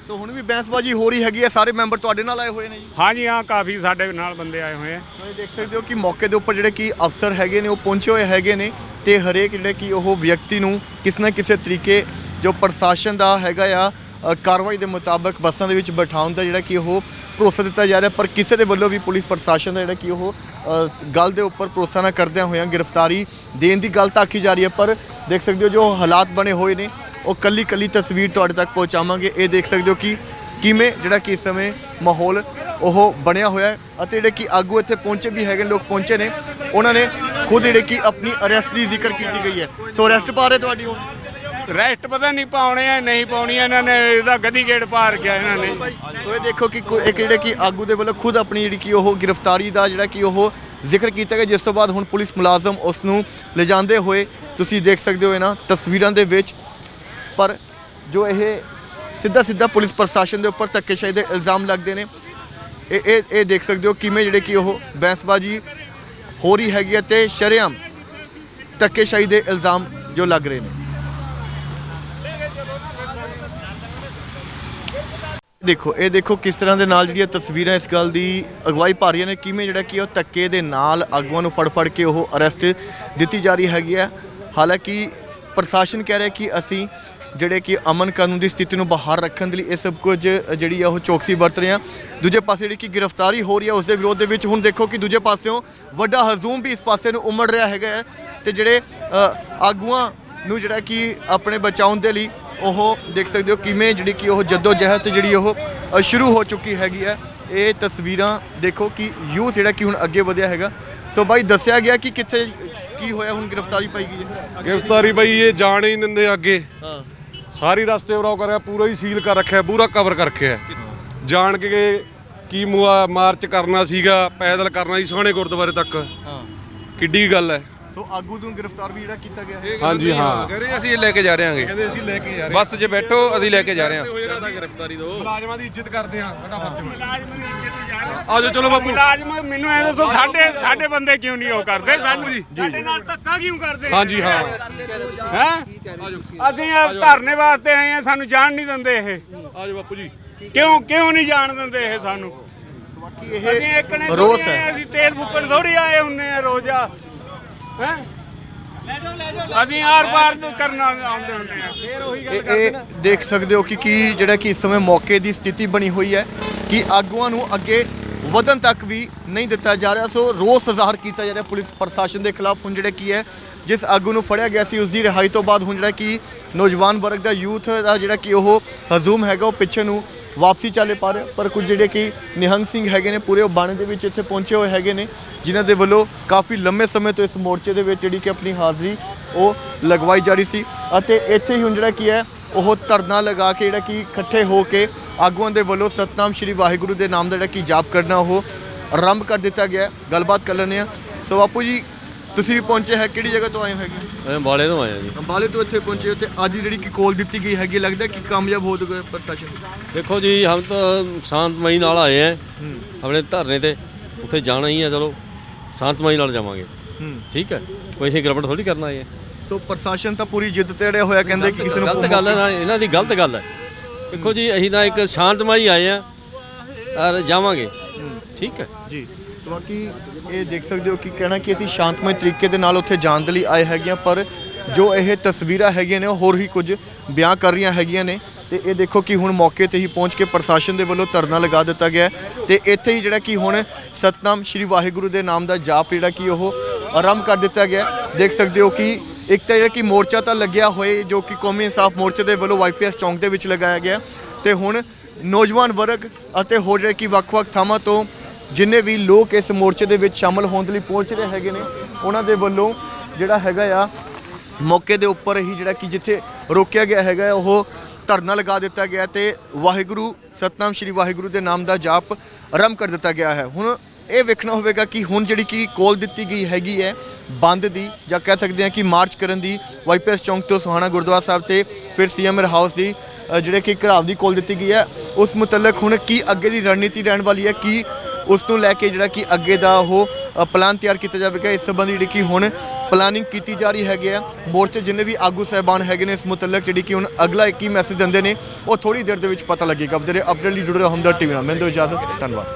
ਸੋ ਹੁਣ ਵੀ ਬਹਿਸਬਾਜ਼ੀ ਹੋ ਰਹੀ ਹੈਗੀ ਹੈ ਸਾਰੇ ਮੈਂਬਰ ਤੁਹਾਡੇ ਨਾਲ ਆਏ ਹੋਏ ਨੇ ਜੀ। ਹਾਂਜੀ ਹਾਂ ਕਾਫੀ ਸਾਡੇ ਨਾਲ ਬੰਦੇ ਆਏ ਹੋਏ ਆ। ਤੁਸੀਂ ਦੇਖ ਸਕਦੇ ਹੋ ਕਿ ਮੌਕੇ ਦੇ ਉੱਪਰ ਜਿਹੜੇ ਕਿ ਅਫਸਰ ਹੈਗੇ ਨੇ ਉਹ ਪਹੁੰਚੇ ਹੋਏ ਹੈਗੇ ਨੇ ਤੇ ਹਰੇਕ ਜਿਹੜੇ ਕਿ ਉਹ ਵਿਅਕਤੀ ਨੂੰ ਕਿਸੇ ਨਾ ਕਿਸੇ ਤਰੀਕੇ ਜੋ ਪ੍ਰਸ਼ਾਸਨ ਦਾ ਹੈਗਾ ਆ ਅ, ਕਾਰਵਾਈ ਦੇ ਮੁਤਾਬਕ ਬੱਸਾਂ ਦੇ ਵਿੱਚ ਬਿਠਾਉਣ ਦਾ ਜਿਹੜਾ ਕਿ ਉਹ ਭਰੋਸਾ ਦਿੱਤਾ ਜਾ ਰਿਹਾ ਪਰ ਕਿਸੇ ਦੇ ਵੱਲੋਂ ਵੀ ਪੁਲਿਸ ਪ੍ਰਸ਼ਾਸਨ ਦਾ ਜਿਹੜਾ ਕਿ ਉਹ ਅ, ਗੱਲ ਦੇ ਉੱਪਰ ਭਰੋਸਾ ਨਾ ਕਰਦਿਆਂ ਹੋਇਆਂ ਗ੍ਰਿਫਤਾਰੀ ਦੇਣ ਦੀ ਗੱਲ ਤਾਂ ਆਖੀ ਜਾ ਰਹੀ ਹੈ ਪਰ ਦੇਖ ਸਕਦੇ ਹੋ ਜੋ ਹਾਲਾਤ ਬਣੇ ਹੋਏ ਨੇ ਉਹ ਕੱਲੀ ਕੱਲੀ ਤਸਵੀਰ ਤੁਹਾਡੇ ਤੱਕ ਪਹੁੰਚਾਵਾਂਗੇ। ਇਹ ਦੇਖ ਸਕਦੇ ਹੋ ਕਿ ਕਿਵੇਂ ਜਿਹੜਾ ਕਿ ਇਸ ਸਮੇਂ ਮਾਹੌਲ ਉਹ ਬਣਿਆ ਹੋਇਆ ਹੈ ਅਤੇ ਜਿਹੜੇ ਕਿ ਆਗੂ ਇੱਥੇ ਪਹੁੰਚੇ ਵੀ ਹੈਗੇ ਲੋਕ ਪਹੁੰਚੇ ਨੇ ਉਹਨਾਂ ਨੇ ਖੁਦ ਜਿਹੜੇ ਕਿ ਆਪਣੀ ਅਰੈਸਟ ਦੀ ਜ਼ਿਕਰ ਕੀਤੀ ਗਈ ਹੈ। ਸੋ ਅਰੈਸਟ ਪਾ ਰਹੇ ਤੁਹਾਡੀ ਹੁਣ ਰੈਸਟ ਪਤਾ ਨਹੀਂ ਪਾਉਣੇ ਆ ਨਹੀਂ ਪਾਉਣੀ ਇਹਨਾਂ ਨੇ ਇਹਦਾ ਗਦੀ ਗੇੜ ਪਾਰ ਗਿਆ ਇਹਨਾਂ ਨੇ। ਇਹ ਦੇਖੋ ਕਿ ਕੋਈ- ਇੱਕ ਜਿਹੜੇ ਕਿ ਆਗੂ ਦੇ ਵੱਲੋਂ ਖੁਦ ਆਪਣੀ ਜਿਹੜੀ ਕਿ ਉਹ ਗ੍ਰਿਫਤਾਰੀ ਦਾ ਜਿਹੜਾ ਕਿ ਉਹ ਜ਼ਿਕਰ ਕੀਤਾ ਗਿਆ ਜਿਸ ਤੋਂ ਬਾਅਦ ਹੁਣ ਪੁਲਿਸ ਮੁਲਾਜ਼ਮ ਉਸ ਨੂੰ ਲਿਜਾਂਦੇ ਹੋਏ ਤੁਸੀਂ ਦੇਖ ਸਕਦੇ ਹੋ ਇਹਨਾਂ ਤਸਵੀਰਾਂ ਦੇ ਵਿੱਚ ਪਰ ਜੋ ਇਹ ਸਿੱਧਾ ਸਿੱਧਾ ਪੁਲਿਸ ਪ੍ਰਸ਼ਾਸਨ ਦੇ ਉੱਪਰ ਧੱਕੇਸ਼ਾਹੀ ਦੇ ਇਲਜ਼ਾਮ ਲੱਗਦੇ ਨੇ। ਇਹ ਇਹ ਇਹ ਦੇਖ ਸਕਦੇ ਹੋ ਕਿਵੇਂ ਜਿਹੜੇ ਕਿ ਉਹ ਬੈਂਸਬਾਜੀ ਹੋ ਰਹੀ ਹੈਗੀ ਹੈ ਤੇ ਸ਼ਰੇਆਮ ਧੱਕੇਸ਼ਾਹੀ ਦੇ ਇਲਜ਼ਾਮ ਜੋ ਲੱਗ ਰਹੇ ਨੇ। ਦੇਖੋ, ਇਹ ਦੇਖੋ ਕਿਸ ਤਰ੍ਹਾਂ ਦੇ ਨਾਲ ਜਿਹੜੀਆਂ ਤਸਵੀਰਾਂ ਇਸ ਗੱਲ ਦੀ ਅਗਵਾਈ ਪਾ ਰਹੀਆਂ ਨੇ, ਕਿਵੇਂ ਜਿਹੜਾ ਕਿ ਉਹ ਧੱਕੇ ਦੇ ਨਾਲ ਆਗੂਆਂ ਨੂੰ ਫੜ ਫੜ ਕੇ ਉਹ ਅਰੈਸਟ ਦਿੱਤੀ ਜਾ ਰਹੀ ਹੈਗੀ ਹੈ। ਹਾਲਾਂਕਿ ਪ੍ਰਸ਼ਾਸਨ ਕਹਿ ਰਿਹਾ ਕਿ ਅਸੀਂ ਜਿਹੜੇ ਕਿ ਅਮਨ ਕਾਨੂੰਨ ਦੀ ਸਥਿਤੀ ਨੂੰ ਬਾਹਰ ਰੱਖਣ ਦੇ ਲਈ ਇਹ ਸਭ ਕੁਝ ਜਿਹੜੀ ਆ ਉਹ ਚੌਕਸੀ ਵਰਤ ਰਹੇ ਆ। ਦੂਜੇ ਪਾਸੇ ਜਿਹੜੀ ਕਿ ਗ੍ਰਿਫਤਾਰੀ ਹੋ ਰਹੀ ਹੈ ਉਸ ਦੇ ਵਿਰੋਧ ਦੇ ਵਿੱਚ ਹੁਣ ਦੇਖੋ ਕਿ ਦੂਜੇ ਪਾਸਿਓਂ ਵੱਡਾ ਹਜ਼ੂਮ ਵੀ ਇਸ ਪਾਸੇ ਨੂੰ ਉਮੜ ਰਿਹਾ ਹੈਗਾ ਹੈ ਤੇ ਜਿਹੜੇ ਆਗੂਆਂ ਨੂੰ ਜਿਹੜਾ ਕਿ ਆਪਣੇ ਬਚਾਉਣ ਦੇ ਲਈ ਉਹ ਦੇਖ ਸਕਦੇ ਹੋ ਕਿਵੇਂ ਜਿਹੜੀ ਕਿ ਉਹ ਜੱਦੋ ਜਹਿਦ ਜਿਹੜੀ ਉਹ ਸ਼ੁਰੂ ਹੋ ਚੁੱਕੀ ਹੈਗੀ ਹੈ। ਇਹ ਤਸਵੀਰਾਂ ਦੇਖੋ ਕਿ ਯੂਥ ਜਿਹੜਾ ਕਿ ਹੁਣ ਅੱਗੇ ਵਧਿਆ ਹੈਗਾ। ਸੋ ਬਾਈ ਦੱਸਿਆ ਗਿਆ ਕਿ ਕਿੱਥੇ ਕੀ ਹੋਇਆ ਹੁਣ ਗ੍ਰਿਫਤਾਰੀ ਪਾਈ ਗਈ ਹੈ? ਗ੍ਰਿਫਤਾਰੀ ਬਈ ਇਹ ਜਾਣ ਹੀ ਨਹੀਂ ਦਿੰਦੇ ਅੱਗੇ। ਹਾਂ। ਸਾਰੀ ਰਸਤੇ ਉਰਾਓ ਕਰਿਆ ਪੂਰਾ ਹੀ ਸੀਲ ਕਰ ਰੱਖਿਆ ਪੂਰਾ ਕਵਰ ਕਰ ਰੱਖਿਆ ਜਾਣ ਕੇ ਕੀ ਮੁਆ ਮਾਰਚ ਕਰਨਾ ਸੀਗਾ ਪੈਦਲ ਕਰਨਾ ਸੀ ਸੋਹਣੇ ਗੁਰਦੁਆਰੇ ਤੱਕ। ਹਾਂ। ਕਿੱਡੀ ਗੱਲ ਹੈ। ਸੋ ਆਗੂ ਨੂੰ ਗ੍ਰਿਫਤਾਰ ਵੀ ਜਿਹੜਾ ਕੀਤਾ ਗਿਆ ਹੈ। ਹਾਂਜੀ ਹਾਂ। ਕਹਿ ਰਹੇ ਅਸੀਂ ਲੈ ਕੇ ਜਾ ਰਹੇ ਹਾਂਗੇ। ਕਹਿੰਦੇ ਅਸੀਂ ਲੈ ਕੇ ਜਾ ਬੱਸ 'ਚ ਬੈਠੋ ਅਸੀਂ ਲੈ ਕੇ ਜਾ ਰਹੇ ਹਾਂ। ਜ਼ਿਆਦਾ ਗ੍ਰਿਫਤਾਰੀ ਦੋ ਮੁਲਾਜ਼ਮਾਂ ਦੀ ਇੱਜ਼ਤ ਕਰਦੇ ਆ ਸਾਡਾ ਫਰਜ਼ ਆਜੋ ਚਲੋ ਬਾਪੂ। ਮੁਲਾਜ਼ਮ ਮੈਨੂੰ ਐ ਦੱਸੋ ਸਾਡੇ ਸਾਡੇ ਬੰਦੇ ਕਿਉਂ ਨਹੀਂ ਉਹ ਕਰਦੇ? ਸਾਨੂੰ ਸਾਡੇ ਨਾਲ ਧੱਕਾ ਕਿਉਂ ਕਰਦੇ? ਹਾਂਜੀ ਹਾਂ। ਹੈ? ਅਸੀਂ ਧਰਨੇ ਵਾਸਤੇ ਆਏ ਆ ਸਾਨੂੰ ਜਾਣ ਨਹੀਂ ਦਿੰਦੇ ਇਹ। ਆਜੋ ਬਾਪੂ ਜੀ। ਕਿਉਂ ਕਿਉਂ ਨਹੀਂ ਜਾਣ ਦਿੰਦੇ ਇਹ ਸਾਨੂੰ? ਬਾਕੀ ਅਸੀਂ ਇੱਕ ਨੇ ਇਹ ਰੋਸ ਹੈ। ਅਸੀਂ ਤੇਲ ਫੁੱਕਣ ਥੋੜੀ ਆਏ ਹੁੰਨੇ ਆ ਰੋਜ਼ਾ ਹੈ? ਅਸੀਂ ਆਰ ਪਾਰ ਨੂੰ ਕਰਨਾ ਆਉਂਦੇ ਹੁੰਦੇ ਆ। ਫੇਰ ਉਹੀ ਇਹ ਇਹ ਦੇਖ ਸਕਦੇ ਹੋ ਕਿ ਕੀ ਜਿਹੜਾ ਕਿ ਇਸ ਸਮੇਂ ਮੌਕੇ ਦੀ ਸਥਿਤੀ ਬਣੀ ਹੋਈ ਹੈ ਕਿ ਆਗੂਆਂ ਨੂੰ ਅੱਗੇ ਵਧਣ ਤੱਕ ਵੀ ਨਹੀਂ ਦਿੱਤਾ ਜਾ ਰਿਹਾ। ਸੋ ਰੋਸ ਜ਼ਾਹਰ ਕੀਤਾ ਜਾ ਰਿਹਾ ਪੁਲਿਸ ਪ੍ਰਸ਼ਾਸਨ ਦੇ ਖਿਲਾਫ। ਹੁਣ ਜਿਹੜਾ ਕੀ ਹੈ, ਜਿਸ ਆਗੂ ਨੂੰ ਫੜਿਆ ਗਿਆ ਸੀ ਉਸ ਦੀ ਰਿਹਾਈ ਤੋਂ ਬਾਅਦ ਹੁਣ ਜਿਹੜਾ ਕਿ ਨੌਜਵਾਨ ਵਰਗ ਦਾ ਯੂਥ ਦਾ ਜਿਹੜਾ ਕਿ ਉਹ ਹਜ਼ੂਮ ਹੈਗਾ, ਉਹ ਪਿੱਛੇ ਨੂੰ ਵਾਪਸੀ ਚਾਲੇ ਪਾ ਰਿਹਾ। ਪਰ ਕੁਝ ਜਿਹੜੇ ਕਿ ਨਿਹੰਗ ਸਿੰਘ ਹੈਗੇ ਨੇ, ਪੂਰੇ ਬਾਣੇ ਦੇ ਵਿੱਚ ਇੱਥੇ ਪਹੁੰਚੇ ਹੋਏ ਹੈਗੇ ਨੇ, ਜਿਨ੍ਹਾਂ ਦੇ ਵੱਲੋਂ ਕਾਫੀ ਲੰਮੇ ਸਮੇਂ ਤੋਂ ਇਸ ਮੋਰਚੇ ਦੇ ਵਿੱਚ ਜਿਹੜੀ ਕਿ ਆਪਣੀ ਹਾਜ਼ਰੀ ਉਹ ਲਗਵਾਈ ਜਾ ਰਹੀ ਸੀ। ਅਤੇ ਇੱਥੇ ਹੀ ਹੁਣ ਜਿਹੜਾ ਕੀ ਹੈ, ਉਹ ਧਰਨਾ ਲਗਾ ਕੇ ਜਿਹੜਾ ਕਿ ਇਕੱਠੇ ਹੋ ਕੇ ਆਗੂਆਂ ਦੇ ਵੱਲੋਂ ਸਤਨਾਮ ਸ਼੍ਰੀ ਵਾਹਿਗੁਰੂ ਦੇ ਨਾਮ ਦਾ ਜਿਹੜਾ ਕਿ ਜਾਪ ਕਰਨਾ ਉਹ ਆਰੰਭ ਕਰ ਦਿੱਤਾ ਗਿਆ। ਗੱਲਬਾਤ ਕਰ ਲੈਂਦੇ ਆ ਸੋ ਬਾਪੂ ਜੀ ਤੁਸੀਂ ਵੀ ਪਹੁੰਚੇ ਹੈ ਕਿਹੜੀ ਜਗ੍ਹਾ ਤੋਂ ਆਏ ਹੋ ਹੈਗੇ? ਮੈਂ ਬਾਲੇ ਤੋਂ ਆਇਆ ਜੀ। ਅੰਬਾਲੇ ਤੋਂ ਇੱਥੇ ਪਹੁੰਚੇ ਹੋ ਤੇ ਅੱਜ ਦੀ ਜਿਹੜੀ ਕਿ ਕੋਲ ਦਿੱਤੀ ਗਈ ਹੈਗੀ ਲੱਗਦਾ ਕਿ ਕਾਮਯਾਬ ਹੋ ਜਾਊਗਾ ਪ੍ਰਸ਼ਾਸਨ। ਦੇਖੋ ਜੀ ਹਮ ਤਾਂ ਸ਼ਾਂਤਮਈ ਨਾਲ ਆਏ हैं ਆਪਣੇ ਧਰਨੇ ਤੇ। ਉੱਥੇ ਜਾਣਾ ਹੀ ਹੈ ਚਲੋ ਸ਼ਾਂਤਮਈ ਨਾਲ ਜਾਵਾਂਗੇ। ਠੀਕ ਹੈ ਕੋਈ ਅਸੀਂ ਗੜਬੜ ਥੋੜੀ ਕਰਨਾ ਹੈ ਸੋ ਪ੍ਰਸ਼ਾਸਨ ਤਾਂ ਪੂਰੀ ਜਿੱਦ ਤੇ ਅੜਿਆ ਹੋਇਆ ਕਹਿੰਦੇ ਕਿ ਕਿਸੇ ਨੂੰ ਗਲਤ ਗੱਲ ਹੈ ਨਾ ਇਹਨਾਂ ਦੀ ਗਲਤ ਗੱਲ ਹੈ। ਦੇਖੋ ਜੀ, ਅਸੀਂ ਤਾਂ ਇੱਕ ਸ਼ਾਂਤਮਈ ਆਏ ਆ ਔਰ ਜਾਵਾਂਗੇ। ਠੀਕ ਹੈ? ਜੀ ਸੋ ਬਾਕੀ ਇਹ ਦੇਖ ਸਕਦੇ ਹੋ ਕਿ ਕਹਿਣਾ ਕਿ ਅਸੀਂ ਸ਼ਾਂਤਮਈ ਤਰੀਕੇ ਦੇ ਨਾਲ ਉੱਥੇ ਜਾਣ ਦੇ ਲਈ ਆਏ ਹੈਗੇ ਹਾਂ, ਪਰ ਜੋ ਇਹ ਤਸਵੀਰਾਂ ਹੈਗੀਆਂ ਨੇ, ਉਹ ਹੋਰ ਹੀ ਕੁਝ ਬਿਆਨ ਕਰ ਰਹੀਆਂ ਹੈਗੀਆਂ ਨੇ। ਤੇ ਇਹ ਦੇਖੋ ਕਿ ਹੁਣ ਮੌਕੇ ਤੇ ਹੀ ਪਹੁੰਚ ਕੇ ਪ੍ਰਸ਼ਾਸਨ ਦੇ ਵੱਲੋਂ ਧਰਨਾ ਲਗਾ ਦਿੱਤਾ ਗਿਆ ਹੈ। ਤੇ ਇੱਥੇ ਹੀ ਜਿਹੜਾ ਕਿ ਹੁਣ ਸਤਨਾਮ ਸ਼੍ਰੀ ਵਾਹਿਗੁਰੂ ਦੇ ਨਾਮ ਦਾ ਜਾਪ ਜਿਹੜਾ ਕਿ ਉਹ ਆਰੰਭ ਕਰ ਦਿੱਤਾ ਗਿਆ ਦੇਖ ਸਕਦੇ ਹੋ ਕਿ ਇੱਕ ਤਾਂ ਜਿਹੜਾ ਕਿ ਮੋਰਚਾ ਤਾਂ ਲੱਗਿਆ ਹੋਏ, ਜੋ ਕਿ ਕੌਮੀ ਇਨਸਾਫ ਮੋਰਚੇ ਦੇ ਵੱਲੋਂ ਵਾਈਪੀਐਸ ਚੌਂਕ ਦੇ ਵਿੱਚ ਲਗਾਇਆ ਗਿਆ। ਤੇ ਹੁਣ ਨੌਜਵਾਨ ਵਰਗ ਅਤੇ ਹੋਰ ਜਿਹੜੇ ਕਿ ਵੱਖ-ਵੱਖ ਥਾਵਾਂ ਤੋਂ ਜਿੰਨੇ ਵੀ ਲੋਕ ਇਸ ਮੋਰਚੇ ਦੇ ਵਿੱਚ ਸ਼ਾਮਲ ਹੋਣ ਦੇ ਲਈ ਪਹੁੰਚ ਰਹੇ ਹੈਗੇ ਨੇ, ਉਹਨਾਂ ਦੇ ਵੱਲੋਂ ਜਿਹੜਾ ਹੈਗਾ ਆ, ਮੌਕੇ ਦੇ ਉੱਪਰ ਹੀ ਜਿਹੜਾ ਕਿ ਜਿੱਥੇ ਰੋਕਿਆ ਗਿਆ ਹੈਗਾ ਉਹ ਧਰਨਾ ਲਗਾ ਦਿੱਤਾ ਗਿਆ ਤੇ ਵਾਹਿਗੁਰੂ, ਸਤਨਾਮ ਸ਼੍ਰੀ ਵਾਹਿਗੁਰੂ ਦੇ ਨਾਮ ਦਾ ਜਾਪ ਆਰੰਭ ਕਰ ਦਿੱਤਾ ਗਿਆ ਹੈ। ਹੁਣ ਇਹ ਵੇਖਣਾ ਹੋਵੇਗਾ ਕਿ ਹੁਣ ਜਿਹੜੀ ਕਿ ਕੋਲ ਦਿੱਤੀ ਗਈ ਹੈਗੀ ਹੈ ਬੰਦ ਦੀ ਜਾਂ ਕਹਿ ਸਕਦੇ ਹਾਂ ਕਿ ਮਾਰਚ ਕਰਨ ਦੀ ਵਾਈਪੀਐਸ ਚੌਂਕ ਤੋਂ ਸੋਹਾਣਾ ਗੁਰਦੁਆਰਾ ਸਾਹਿਬ ਤੇ ਫਿਰ ਸੀਐਮ ਹਾਊਸ ਦੀ ਜਿਹੜੇ ਕਿ ਘਰਾਵ ਦੀ ਕੋਲ ਦਿੱਤੀ ਗਈ ਹੈ। ਉਸ ਮੁਤਲਕ ਹੁਣ ਕੀ ਅੱਗੇ ਦੀ ਰਣਨੀਤੀ ਰਹਿਣ ਵਾਲੀ ਹੈ ਕੀ ਉਸ ਤੋਂ ਲੈ ਕੇ ਜਿਹੜਾ ਕਿ ਅੱਗੇ ਦਾ ਉਹ ਅ, ਪਲਾਨ ਤਿਆਰ ਕੀਤਾ ਜਾਵੇਗਾ ਇਸ ਸੰਬੰਧੀ ਜਿਹੜੀ ਕਿ ਹੁਣ ਪਲਾਨਿੰਗ ਕੀਤੀ ਜਾ ਰਹੀ ਹੈਗੀ ਆ ਮੋਰਚੇ ਜਿੰਨੇ ਵੀ ਆਗੂ ਸਹਿਬਾਨ ਹੈਗੇ ਨੇ ਇਸ ਮੁਤਲਕ ਜਿਹੜੀ ਕਿ ਹੁਣ ਅਗਲਾ ਕੀ ਮੈਸੇਜ ਦਿੰਦੇ ਨੇ ਉਹ ਥੋੜੀ ਦੇਰ ਦੇ ਵਿੱਚ ਪਤਾ ਲੱਗੇਗਾ। ਜਿਹੜੇ ਅਪਡੇਟ ਲਈ ਜੁੜੇ ਰਹੋ ਹਮਦਰ ਟੀਵੀ ਨਾਲ। ਮੈਨੂੰ ਦਿਓ ਇਜਾਜ਼ਤ ਧੰਨਵਾਦ।